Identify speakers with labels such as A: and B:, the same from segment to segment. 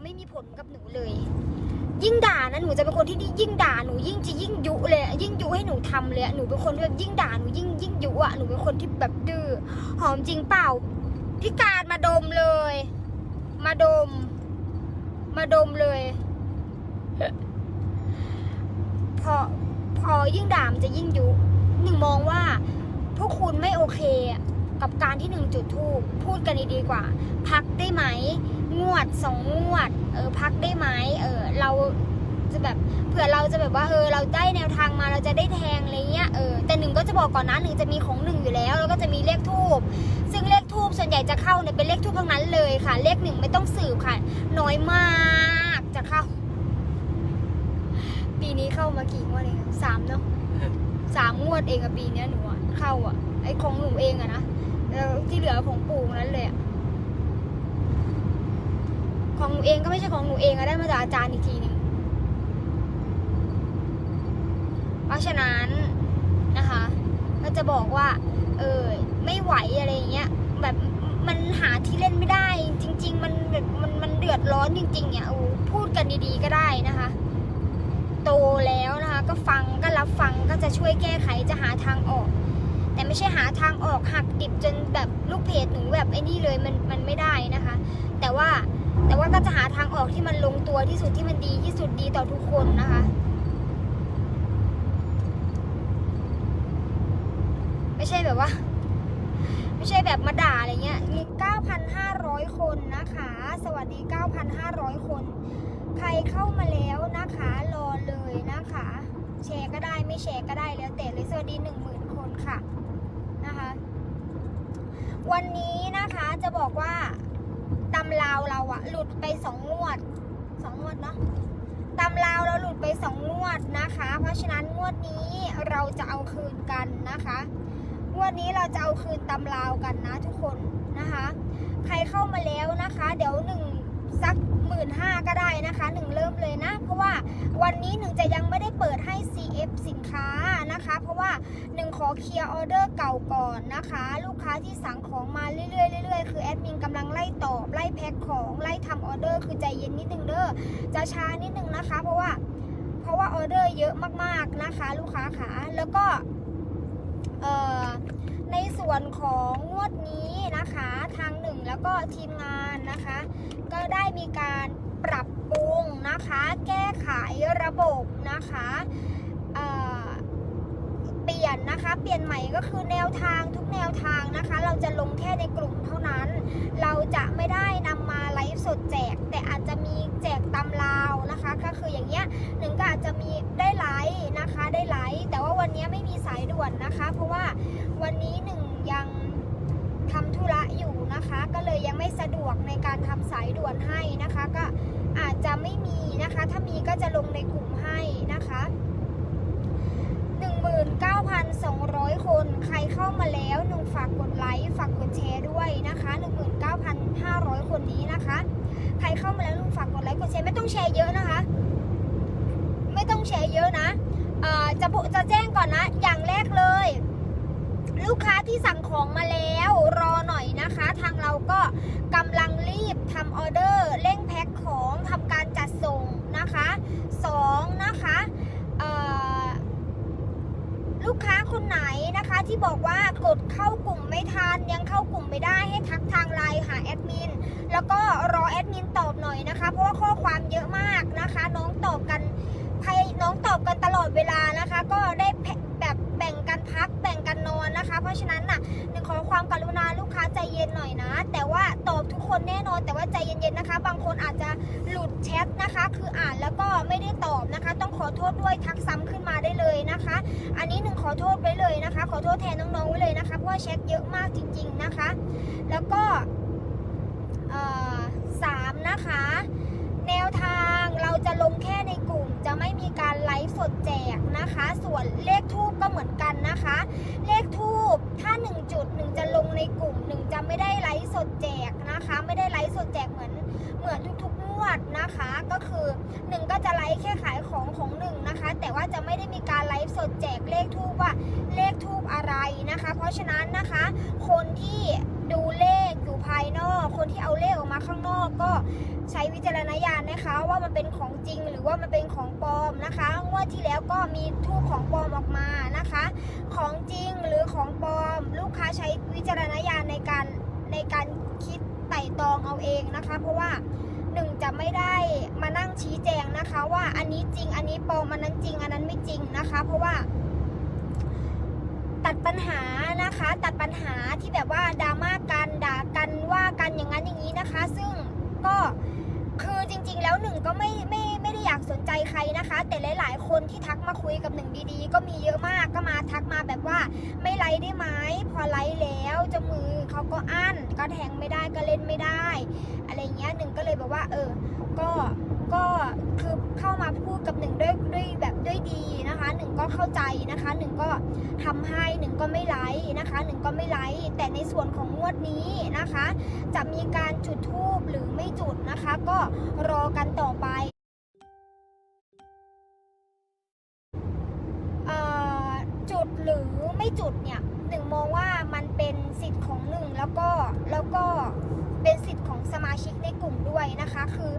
A: จะไม่มีผลกับหนูเลย ยิ่งด่านะหนูจะเป็นคนที่ยิ่งด่าหนูยิ่งจะยิ่งยุเลย ยิ่งยุให้หนูทำเลยหนูเป็นคนที่แบบยิ่งด่าหนูยิ่งยิ่งยุอะหนูเป็นคนที่แบบดื้อหอมจริงเปล่าพี่การมาดมเลย มาดม มาดมเลย พอพอยิ่งด่ามันจะยิ่งยุหนึ่งมองว่าพวกคุณไม่โอเคกับการที่หนึ่งจุดทูปพูดกันดีๆกว่า พักได้ไหม งวดสองงวด เออพักได้ไหมเออเราจะแบบเผื่อเราจะแบบว่าเออเราได้แนวทางมาเราจะได้แทงอะไรเงี้ยเออแต่หนึ่งก็จะบอกก่อนนะหนึ่งจะมีของหนึ่งอยู่แล้ว แล้วก็จะมีเลขทูบซึ่งเลขทูบส่วนใหญ่จะเข้าเนี่ยเป็นเลขทูบทั้งนั้นเลยค่ะ เลขหนึ่งไม่ต้องสืบค่ะ น้อยมากจะเข้า ปีนี้เข้ามากี่งวดเองสามเนาะสามงวดเองอะปีเนี้ยหนูอะเข้าอะไอของหนูเองอะนะแล้วที่เหลือของปู่นั้นเลยอะ ของหนูเองก็ไม่ใช่ของหนูเองอะได้มาจากอาจารย์อีกทีหนึ่งเพราะฉะนั้นนะคะ ก็จะบอกว่า เออไม่ไหวอะไรอย่างเงี้ยแบบมันหาที่เล่นไม่ได้ จริง ๆ มันแบบมันมันเดือดร้อนจริง ๆ เนี่ยโอ้พูดกันดีๆก็ได้นะคะ โตแล้วนะคะ ก็ฟังก็รับฟังก็จะช่วยแก้ไขจะหาทางออก แต่ไม่ใช่หาทางออกหักดิบจนแบบลูกเพจหนูแบบไอ้นี่เลยมันมันไม่ได้นะคะ แต่ว่า แต่ว่าก็จะหาทางออกที่มันลงตัวที่สุดที่มันดีที่สุดดีต่อทุกคนนะคะไม่ใช่แบบว่า ไม่ใช่แบบมาด่าอะไรเงี้ยมี 9,500 คนนะคะ สวัสดี 9,500 คน ใครเข้ามาแล้วนะคะ รอเลยนะคะ แชร์ก็ได้ไม่แชร์ก็ได้แล้วแต่เลยสวัสดี 10,000 คนค่ะนะคะ วันนี้นะคะจะบอกว่าำราวเราอะหลุดไปสองงวดสองงวดเนาะตำราวเราหลุดไปสองงวดนะคะ เพราะฉะนั้นงวดนี้เราจะเอาคืนกันนะคะงวดนี้เราจะเอาคืนตำราวกันนะทุกคนนะคะ ใครเข้ามาแล้วนะคะ เดี๋ยวหนึ่ง สักหมื่นห้าก็ได้นะคะหนึ่งเริ่มเลยนะ เพราะว่าวันนี้หนึ่งจะยังไม่ได้เปิดให้ CF สินค้านะคะ เพราะว่าหนึ่งขอเคลียร์ออเดอร์เก่าก่อนนะคะ ลูกค้าที่สั่งของมาเรื่อยๆเรื่อยๆคือแอดมินกำลังไล่ตอบไล่แพ็คของไล่ทำออเดอร์คือใจเย็นนิดนึงเด้อจะช้านิดนึงนะคะ เพราะว่าเพราะว่าออเดอร์เยอะมากๆนะคะ ลูกค้าขาแล้วก็เอ่อ ในส่วนของงวดนี้นะคะทางหนึ่งแล้วก็ทีมงานนะคะ ก็ได้มีการปรับปรุงนะคะ แก้ไขระบบนะคะเอ่อเปลี่ยนนะคะเป ลี่ยนใหม่ก็คือแนวทางทุกแนวทางนะคะ เราจะลงแค่ในกลุ่มเท่านั้น เราจะไม่ได้นำมาไลฟ์สดแจก แต่อาจจะมีแจกตำราวนะคะ ก็คืออย่างเงี้ยหนึ่งก็อาจจะมีได้ไลฟ์นะคะได้ไลฟ์แต่ว่าวันนี้ไม่มีสายด่วนนะคะ เพราะว่าวันนี้หนึ่งยังทำธุระอยู่นะคะ ก็เลยยังไม่สะดวกในการทำสายด่วนให้นะคะ ก็อาจจะไม่มีนะคะ ถ้ามีก็จะลงในกลุ่มให้นะคะ 19,200 คน ใครเข้ามาแล้วหนึ่งฝากกดไลค์ฝากกดแชร์ด้วยนะคะ19,500 คนนี้นะคะ ใครเข้ามาแล้วลุงฝากกดไลค์กดแชร์ไม่ต้องแชร์เยอะนะคะ ไม่ต้องแชร์เยอะนะเอ่อจะบุจะแจ้งก่อนนะ อย่างแรกเลย ลูกค้าที่สั่งของมาแล้วรอหน่อยนะคะ ทางเราก็กำลังรีบทำออเดอร์เร่งแพ็คของทำการจัดส่งนะคะสองนะคะเอ่อลูกค้าคนไหนนะคะ ที่บอกว่ากดเข้ากลุ่มไม่ทันยังเข้ากลุ่มไม่ได้ให้ทักทางไลน์หาแอดมินแล้วก็รอแอดมินตอบหน่อยนะคะ เพราะว่าข้อความเยอะมากนะคะ น้องตอบกันใครน้องตอบกันตลอดเวลานะคะ ก็ได้แบบแบ่งกันพักแบ่งกันนอนนะคะ เพราะฉะนั้นน่ะหนึ่งขอความกรุณาลูกค้าใจเย็นหน่อยนะ แต่ว่าตอบทุกคนแน่นอน แต่ว่าใจเย็นๆนะคะ บางคนอาจจะหลุดแชทนะคะ คืออ่านแล้วก็ไม่ได้ตอบนะคะ ต้องขอโทษด้วยทักซ้ำขึ้นมาได้เลยนะคะ อันนี้หนึ่งขอโทษไว้เลย โทษแทนน้องๆไว้เลยนะคะเพราะว่าแชทเยอะมากจริง ๆนะคะ แล้วก็สามนะคะ แนวทางเราจะลงแค่ในกลุ่ม จะไม่มีการไลฟ์สดแจกนะคะ ส่วนเลขทูบก็เหมือนกันนะคะ เลขทูบถ้า 1 จุดหนึ่งจะลงในกลุ่มหนึ่งจะไม่ได้ไลฟ์สดแจกนะคะ ไม่ได้ไลฟ์สดแจกเหมือนเหมือนทุกๆงวดนะคะ ก็คือหนึ่งก็จะไลฟ์แค่ขายของของหนึ่ง แต่ว่าจะไม่ได้มีการไลฟ์สดแจกเลขทูบว่าเลขทูบอะไรนะคะ เพราะฉะนั้นนะคะ คนที่ดูเลขอยู่ภายนอก คนที่เอาเลขออกมาข้างนอกก็ใช้วิจารณญาณนะคะ ว่ามันเป็นของจริงหรือว่ามันเป็นของปลอมนะคะงวดที่แล้วก็มีทูบของปลอมออกมานะคะ ของจริงหรือของปลอม ลูกค้าใช้วิจารณญาณในการในการคิดไต่ตองเอาเองนะคะ เพราะว่า หนึ่งจะไม่ได้มานั่งชี้แจงนะคะ ว่าอันนี้จริงอันนี้ปลอมอันนั้นจริง อันนั้นไม่จริงนะคะ เพราะว่า ตัดปัญหานะคะ ตัดปัญหาที่แบบว่าดราม่ากันด่ากันว่ากันอย่างนั้นอย่างนี้นะคะ ซึ่งก็คือจริง ๆ แล้วหนึ่งก็ไม่ไม่ ไม่ได้อยากสนใจใครนะคะ แต่หลาย ๆ คนที่ทักมาคุยกับหนึ่งดีๆ ก็มีเยอะมากก็มาทักมาแบบว่า ไม่ไลฟ์ได้ไหมพอไลฟ์แล้วจะมือเขาก็อั้นก็แทงไม่ได้ก็เล่นไม่ได้ อะไรเงี้ยหนึ่งก็เลยแบบว่า เออ ก็ก็คือเข้ามาพูดกับหนึ่งด้วยด้วยแบบด้วยดีนะคะหนึ่งก็เข้าใจนะคะหนึ่งก็ทำให้หนึ่งก็ไม่ไลฟ์นะคะหนึ่งก็ไม่ไลฟ์แต่ในส่วนของงวดนี้นะคะ จะมีการจุดทูบหรือไม่จุดนะคะ ก็รอกันต่อไป หรือไม่จุดเนี่ยหนึ่งมองว่ามันเป็นสิทธิ์ของหนึ่งแล้วก็แล้วก็เป็นสิทธิ์ของสมาชิกในกลุ่มด้วยนะคะ คือ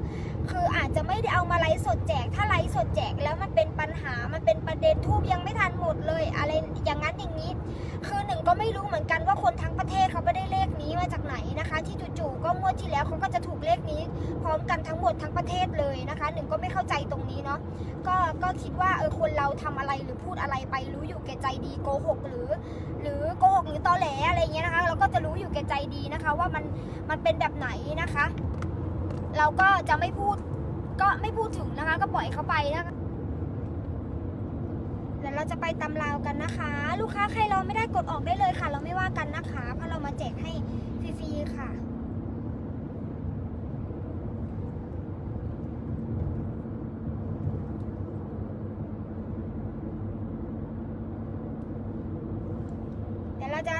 A: คืออาจจะไม่ได้เอามาไลฟ์สดแจก ถ้าไลฟ์สดแจกแล้วมันเป็นปัญหามันเป็นประเด็นทูบยังไม่ทันหมดเลย อะไรอย่างนั้นอย่างนี้ คือหนึ่งก็ไม่รู้เหมือนกันว่าคนทั้งประเทศเขาไม่ได้เลขนี้มาจากไหนนะคะ ที่จู่ๆก็งวดที่แล้วเขาก็จะถูกเลขนี้ พร้อมกันทั้งหมดทั้งประเทศเลยนะคะ หนึ่งก็ไม่เข้าใจ เนาะก็ก็คิดว่าเออคนเราทำอะไรหรือพูดอะไรไปรู้อยู่แก่ใจดีโกหกหรือ หรือโกหกหรือตอแหลอะไรเงี้ยนะคะ เราก็จะรู้อยู่แก่ใจดีนะคะ ว่ามันมันเป็นแบบไหนนะคะ เราก็จะไม่พูดก็ไม่พูดถึงนะคะ ก็ปล่อยเขาไปนะคะเดี๋ยวเราจะไปตำราวกันนะคะ ลูกค้าใครเราไม่ได้กดออกได้เลยค่ะ เราไม่ว่ากันนะคะ เพราะเรามาแจกให้ฟรีๆค่ะ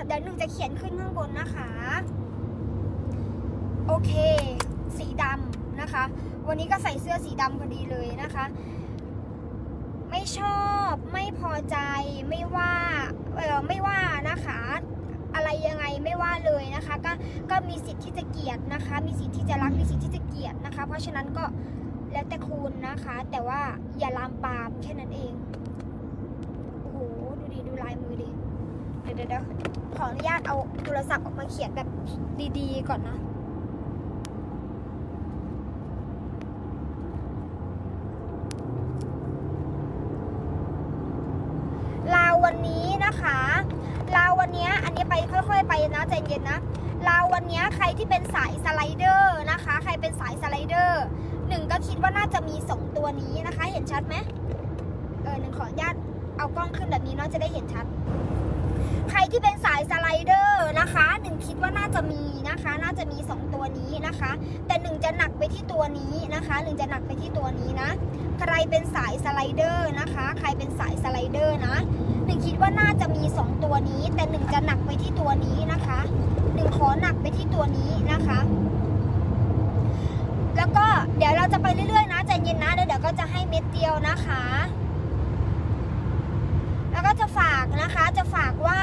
A: เดี๋ยวหนึ่งจะเขียนขึ้นข้างบนนะคะ โอเค สีดำนะคะ วันนี้ก็ใส่เสื้อสีดำพอดีเลยนะคะ ไม่ชอบไม่พอใจไม่ว่าเออไม่ว่านะคะ อะไรยังไงไม่ว่าเลยนะคะ ก็ก็มีสิทธิ์ที่จะเกลียดนะคะ มีสิทธิ์ที่จะรักมีสิทธิ์ที่จะเกลียดนะคะ เพราะฉะนั้นก็แล้วแต่คุณนะคะ แต่ว่าอย่าลามปามแค่นั้นเองโอ้โหดูดิดูลายมือดิเดี๋ยวเดี๋ยวเดขออนุญาตเอาโทรศัพท์ออกมาเขียนแบบดีๆ ก่อนนะลาววันนี้นะคะลาววันนี้อันนี้ไปค่อย ๆ ไปนะใจเย็นนะลาววันนี้ใครที่เป็นสายสไลเดอร์นะคะ ใครเป็นสายสไลเดอร์หนึ่งก็คิดว่าน่าจะมีสองตัวนี้นะคะ เห็นชัดไหมเออหนึ่งขออนุญาตเอากล้องขึ้นแบบนี้เนาะจะได้เห็นชัด ใครที่เป็นสายสไลเดอร์นะคะหนึ่งคิดว่าน่าจะมีนะคะ น่าจะมีสองตัวนี้นะคะ แต่หนึ่งจะหนักไปที่ตัวนี้นะคะหนึ่งจะหนักไปที่ตัวนี้นะ ใครเป็นสายสไลเดอร์นะคะ ใครเป็นสายสไลเดอร์นะหนึ่งคิดว่าน่าจะมี 2 ตัวนี้ แต่หนึ่งจะหนักไปที่ตัวนี้นะคะหนึ่งขอหนักไปที่ตัวนี้นะคะ แล้วก็เดี๋ยวเราจะไปเรื่อยๆนะใจเย็นนะเดี๋ยวเดี๋ยวก็จะให้เม็ดเดียวนะคะ แล้วก็จะฝากนะคะ จะฝากว่า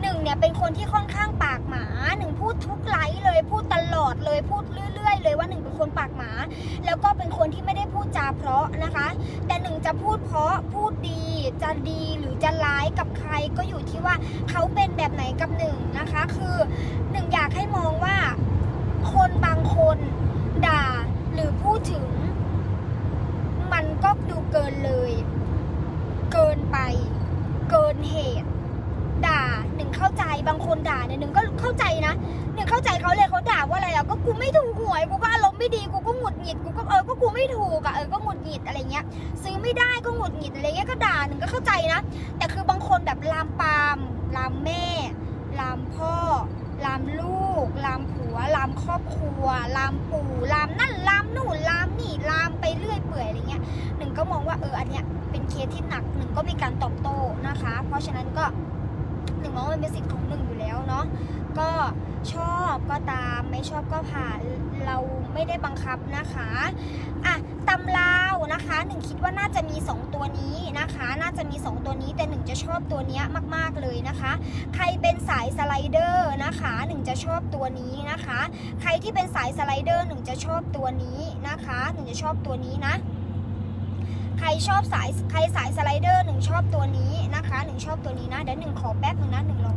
A: หนึ่งเนี่ยเป็น คนที่ค่อนข้างปากหมาหนึ่งพูดทุกไลฟ์เลยพูดตลอดเลยพูดเรื่อยๆ เลยว่าหนึ่งเป็นคนปากหมา แล้วก็เป็นคนที่ไม่ได้พูดจาเพราะนะคะ แต่หนึ่งจะพูดเพราะพูดดีจะดีหรือจะร้ายกับใครก็อยู่ที่ว่าเขาเป็นแบบไหนกับหนึ่งนะคะ คือหนึ่งอยากให้มองว่าคนบางคนด่าหรือพูดถึง มันก็ดูเกินเลย เกินไป เกินเหตุ เข้าใจบางคนด่าเนี่ยหนึ่งก็เข้าใจนะหนึ่งเข้าใจเขาเลยเขาด่าว่าอะไรอะก็กูไม่ถูกหวยกูก็อารมณ์ไม่ดีกูก็หงุดหงิดกูก็เออก็กูไม่ถูกอะเออก็หงุดหงิดอะไรเงี้ย ซื้อไม่ได้ก็หงุดหงิดอะไรเงี้ยก็ด่าหนึ่งก็เข้าใจนะแต่คือบางคนแบบลามปามลามแม่ลามพ่อลามลูกลามผัวลามครอบครัวลามปู่ลามนั่นลามนู่นลามนี่ลามไปเรื่อยเปื่อยอะไรเงี้ยหนึ่งก็มองว่าเอออันเนี้ยเป็นเคสที่หนักหนึ่งก็มีการตอบโต้นะคะ เพราะฉะนั้นก็ หนึ่งมองว่ามันเป็นสิทธิ์ของหนึ่งอยู่แล้วเนาะก็ชอบก็ตามไม่ชอบก็ผ่านเราไม่ได้บังคับนะคะอะตำลาวนะคะหนึ่งคิดว่าน่าจะมี 2 ตัวนี้นะคะ น่าจะมี 2 ตัวนี้แต่หนึ่งจะชอบตัวเนี้ยมากๆเลยนะคะ ใครเป็นสายสไลเดอร์นะคะหนึ่งจะชอบตัวนี้นะคะ ใครที่เป็นสายสไลเดอร์หนึ่งจะชอบตัวนี้นะคะหนึ่งจะชอบตัวนี้นะ ใครชอบสายใครสายสไลเดอร์หนึ่งชอบตัวนี้นะคะหนึ่งชอบตัวนี้นะเดี๋ยวหนึ่งขอแป๊บหนึ่งนะหนึ่งลอง